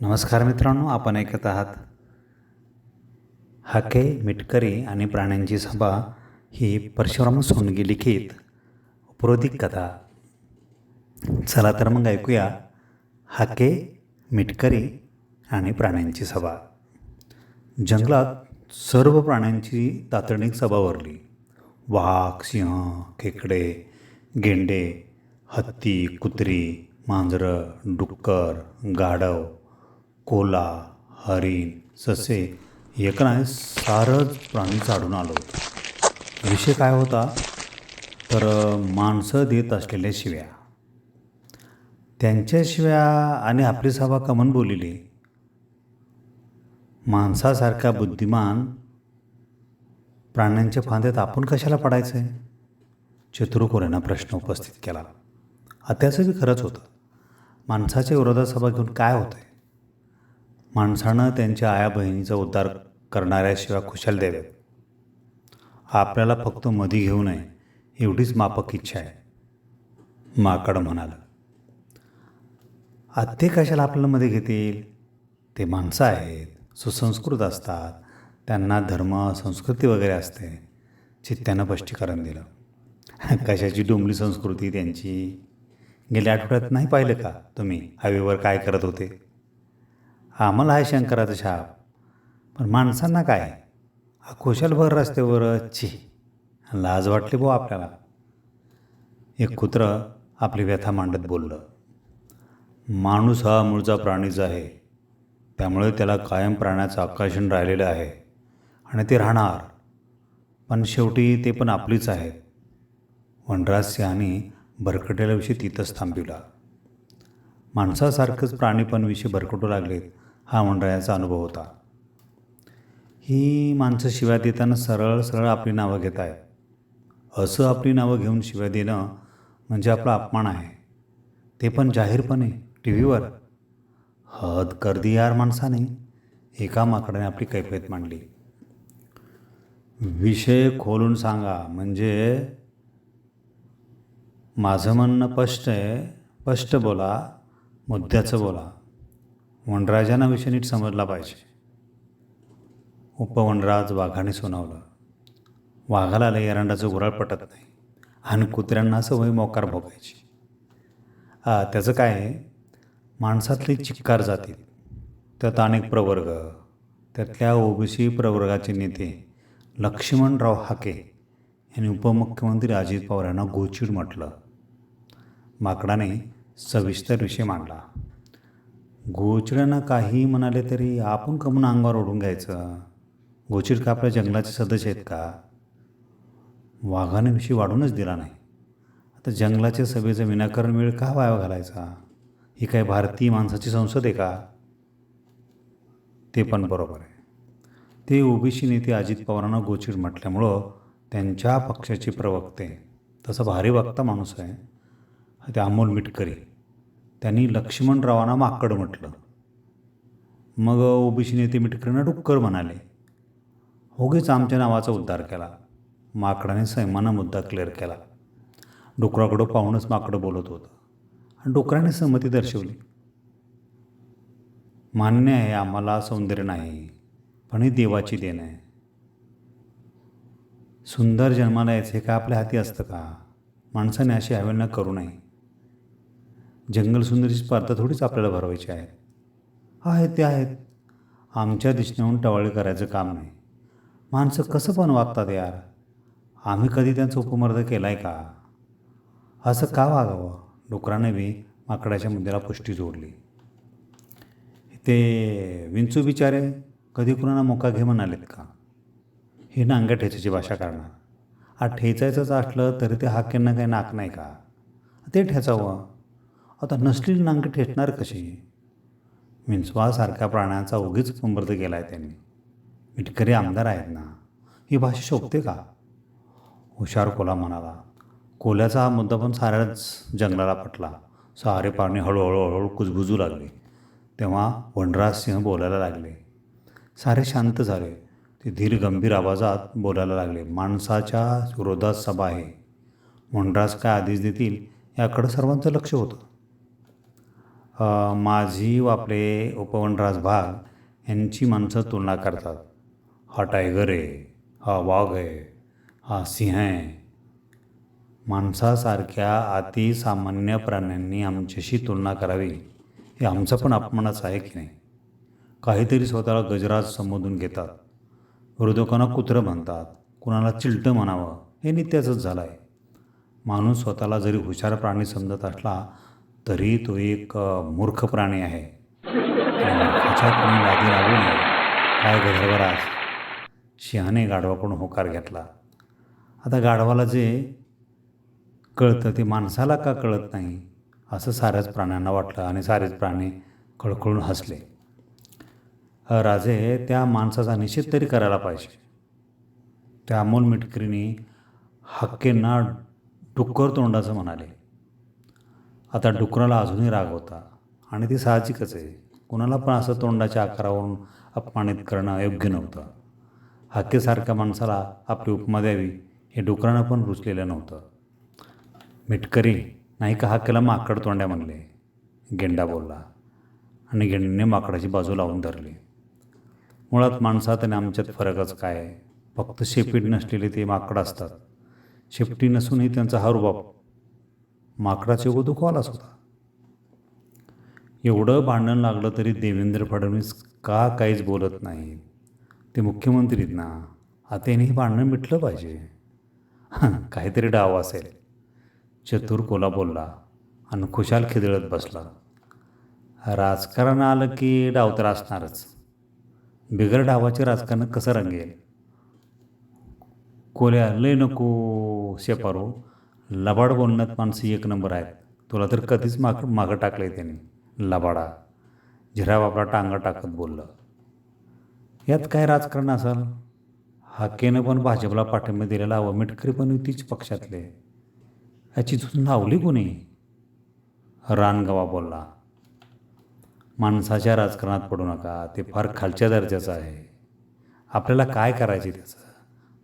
नमस्कार मित्रांनो आपण ऐकत आहात. हाके मिटकरी आणि प्राण्यांची सभा ही परशुराम सोनगी लिखित उपरोधिक कथा. चला तर मग ऐकूया हाके मिटकरी आणि प्राण्यांची सभा. जंगलात सर्व प्राण्यांची तातडीक सभा भरली वाघ सिंह खेकडे गेंडे हत्ती कुत्री मांजरं डुक्कर गाढव कोला हरिण ससे एकनाय सारच प्राणी चाडून आलो होतो. विषय काय होता? तर माणसं देत असलेल्या शिव्या. त्यांच्या शिव्या आणि आपली सभा कमन बोललेली माणसासारखा बुद्धिमान प्राण्यांच्या फांद्यात आपण कशाला पडायचं आहे चतुर्कोऱ्यानं प्रश्न उपस्थित केला. त्याचं बी खरंच होतं. माणसाच्या विरोधात सभा घेऊन काय होतं माणसानं त्यांच्या आया बहिणीचा उद्धार करणाऱ्याशिवाय खुशाल द्याव्यात आपल्याला फक्त मधी घेऊ नये एवढीच मापक इच्छा आहे. माकड म्हणाला. आत्ते कशाला आपल्याला मध्ये घेतील ते माणसं आहेत सुसंस्कृत असतात त्यांना धर्म संस्कृती वगैरे असते. चित्त्यानं स्पष्टीकरण दिलं. कशाची डोंबली संस्कृती त्यांची? गेल्या आठवड्यात नाही पाहिलं का तुम्ही? हायवेवर काय करत होते? आम्हाला आहे शंकराचा शाप. पण माणसांना काय? खुशालभर रस्त्यावर ची लाज वाटली भाऊ आपल्याला. एक कुत्रं आपली व्यथा मांडत बोललं. माणूस हा मूळचा प्राणीच आहे. त्यामुळे त्याला कायम प्राण्याचं आकर्षण राहिलेलं आहे आणि ते राहणार. पण शेवटी ते पण आपलीच आहेत वनराज सिंहाने भरकटलेला विषय तिथंच थांबविला. माणसासारखंच प्राणी पण विषय भरकटू लागलेत. हा वनरायाचा अनुभव होता. ही माणसं शिव्या देताना सरळ सरळ आपली नावं घेत आहेत. असं आपली नावं घेऊन शिव्या देणं म्हणजे आपला अपमान आहे. ते पण जाहीरपणे टी व्हीवर हद कर यार माणसाने एका माकडाने आपली कैफियत मांडली. विषय खोलून सांगा म्हणजे माझं म्हणणं स्पष्ट आहे. स्पष्ट बोला मुद्द्याचं बोला. वनराजांना विषय नीट समजला पाहिजे. उपवनराज वाघाने सुनावलं. वाघाला लय एरंडाचं गुराळ पटत नाही. आणि कुत्र्यांना सवय मोकार भोगायची. त्याचं काय आहे? माणसातली चिक्कार जातील त्यात अनेक प्रवर्ग. त्यातल्या ओबीसी प्रवर्गाचे नेते लक्ष्मणराव हाके यांनी उपमुख्यमंत्री अजित पवार यांना गोचिड म्हटलं. माकडाने सविस्तर विषय मांडला. गोचिडांना काही म्हणाले तरी आपण कमून अंगावर ओढून घ्यायचं. गोचिड का आपल्या जंगलाचे सदस्य आहेत का? वाघाने विषय वाढूनच दिला नाही. आता जंगलाच्या सभेचं विनाकारण वेळ का वाया घालायचा? ही काय भारतीय माणसाची संसद आहे का? ते पण बरोबर आहे. ते ओबीसी नेते अजित पवारांना गोचिड म्हटल्यामुळं त्यांच्या पक्षाचे प्रवक्ते तसं भारी वक्ता माणूस आहे. ते अमोल मिटकरी. त्यांनी लक्ष्मणरावांना माकड म्हटलं. मग ओबीसी नेते मिटकरींना डुक्कर म्हणाले. होगेच आमच्या नावाचा उद्धार केला. माकडाने सैमाना मुद्दा क्लिअर केला. डुकराकडं पाहूनच माकडं बोलत होतं. आणि डुकराने सहमती दर्शवली. मान्य आहे आम्हाला सौंदर्य नाही पण ही देवाची देण आहे. सुंदर जन्माला यायचं हे का आपल्या हाती असतं का? माणसाने अशी हवेलना करू नये. जंगल सुंदरी स्पर्धा थोडीच आपल्याला भरवायची आहे. आहेत ते आहेत. आमच्या दिसण्याहून टवाळी करायचं काम नाही. माणसं कसं पण वागतात यार. आम्ही कधी त्यांचा उपमर्द केला आहे का? असं का वागावं? डुकराने बी माकडाच्या मुद्द्याला पुष्टी जोडली. ते विंचू बिचारे कधी कुणाला मोका घे म्हणालेत का? हे नांग्या ठेचायची भाषा करणार. हा ठेचायचंच असलं तरी ते हाक्यांना काही नाक नाही का? ते ठेचावं. आता नसलेली नांगी ठेचणार कशी? मिन्सवासारख्या प्राण्यांचा उगीच संबर्ध केला आहे त्यांनी. मिटकरी आमदार आहेत ना. ही भाषा शोभते का? हुशार कोला म्हणाला. कोल्याचा हा मुद्दा पण साऱ्याच जंगलाला पटला. सारे पाणी हळूहळू हळूहळू कुजबुजू लागले. तेव्हा वनराज सिंह बोलायला लागले. सारे शांत झाले. ते धीर गंभीर आवाजात बोलायला लागले. माणसाच्या विरोधात सभा आहे. वनराज काय आदेश देतील याकडं सर्वांचं लक्ष होतं. माझी व आपले उपवनराज भाग यांची माणसं तुलना करतात. हा टायगर आहे हा वाघ आहे हा सिंह आहे. माणसासारख्या अतिसामान्य प्राण्यांनी आमच्याशी तुलना करावी हे आमचा पण अपमानच आहे की नाही? काहीतरी स्वतःला गजराज संबोधून घेतात. विरोधकांना कुत्रं म्हणतात कुणाला चिलटं म्हणावं हे नित्याचंच झालं आहे माणूस स्वतःला जरी हुशार प्राणी समजत असला तरी तो एक मूर्ख प्राणी आहे. त्याच्या कोणी नादी लागू नये. काय गधर्वराज सिंहाने गाढवाकडून होकार घेतला. आता गाढवाला जे कळतं ते माणसाला का कळत नाही असं साऱ्याच प्राण्यांना वाटलं आणि सारेच प्राणी कळकळून हसले. राजे त्या माणसाचा निषेध तरी करायला पाहिजे. त्या अमोल मिटकरीने हक्केंना डुक्कर तोंडाचं म्हणाले. आता डुकराला अजूनही राग होता. आणि ते साहजिकच आहे. कुणाला पण असं तोंडाच्या आकारावरून अपमानित करणं योग्य नव्हतं. हाकेसारख्या माणसाला आपली उपमा द्यावी हे डुकरानं पण रुचलेलं नव्हतं. मिटकरी नाही का हाकेला माकड तोंड्या म्हणले. गेंडा बोलला. आणि गेंडीने माकडाची बाजू लावून धरली. मुळात माणसात आणि आमच्यात फरकच काय? आहे फक्त शेपीट नसलेले ते माकड असतात. शेपटी नसूनही त्यांचा हा रुबाब माकडाचे उगो दुखवालाच होता एवढं भांडण लागलं तरी देवेंद्र फडणवीस का काहीच बोलत नाही? ते मुख्यमंत्रीत ना आतेने हे भांडणं मिटलं पाहिजे. हां काहीतरी डाव असेल. चतुर कोला बोलला आणि खुशाल खिदळत बसला. राजकारण आलं की डाव तर असणारच. बिगर डावाचे राजकारण कसं रंगेल? कोल्या लय नको शेपारो. लबाड बोलण्यात माणसं एक नंबर आहेत. तुला तर कधीच माग मागं टाकलं त्यांनी. लबाडा. झिराव आपला टांगा टाकत बोललं. यात काय राजकारण असाल? हाकेनं पण भाजपला पाठिंबा दिलेला हवं. मिटकरी पण तीच पक्षातले. याची झुंज लावली कोणी? रानगवा बोलला. माणसाच्या राजकारणात पडू नका. ते फार खालच्या दर्जाचं आहे. आपल्याला काय करायचे त्याचं?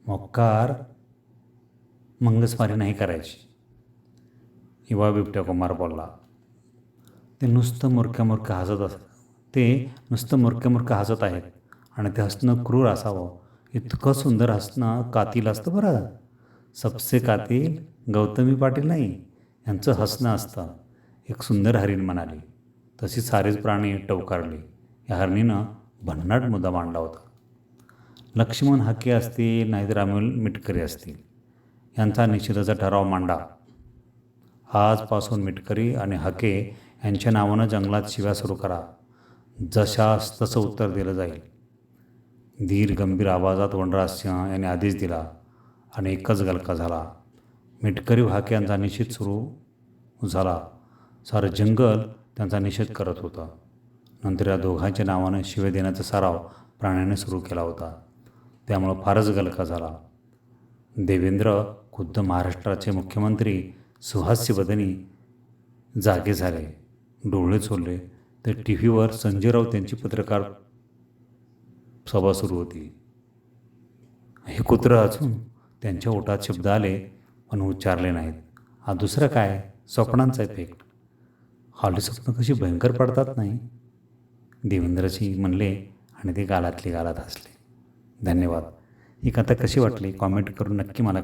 मोक्कार मंगसमारी नाही करायची. युवा बिबट्या कुमार बोलला. ते नुसतं मुरक्या मुरक्या हसत असत ते नुसतं मुरक्या मुरक्या हसत आहेत. आणि ते हसणं क्रूर असावं. इतकं सुंदर हसणं कातील असतं बरं. सबसे कातील गौतमी पाटील नाही यांचं हसणं असतं. एक सुंदर हरीण म्हणाली. तशी सारेच प्राणी टवकारले. या हरणीनं भन्नाट मुद्दा मांडला होता. लक्ष्मण हाके असतील नाहीतर अमोल मिटकरी असतील. यांचा निषेधाचा ठराव मांडा. आजपासून मिटकरी आणि हके यांच्या नावानं जंगलात शिव्या सुरू करा. जशास तसं उत्तर दिलं जाईल. धीर गंभीर आवाजात वनराज सिंह यांनी आदेश दिला आणि एकच गलका झाला. मिटकरी हाके यांचा निषेध सुरू झाला. सारं जंगल त्यांचा निषेध करत होतं. नंतर या दोघांच्या नावानं शिवे देण्याचा सराव प्राण्याने सुरू केला होता. त्यामुळं फारच गलका झाला. देवेंद्र खुद्द महाराष्ट्राचे मुख्यमंत्री सुहास्य बदनी जागे झाले डोळे चोरले. तर टी व्हीवर संजय राऊत यांची पत्रकार सभा सुरू होती. हे कुत्र अजून त्यांच्या ओटात शब्द आले पण उच्चारले नाहीत. हा दुसरं काय? स्वप्नांचा इफेक्ट हॉली स्वप्न कशी भयंकर पडतात नाही? देवेंद्रजी म्हणले आणि ते गालातली गालात हसले. धन्यवाद. ही कथा कशी वाटली? कॉमेंट करून नक्की मला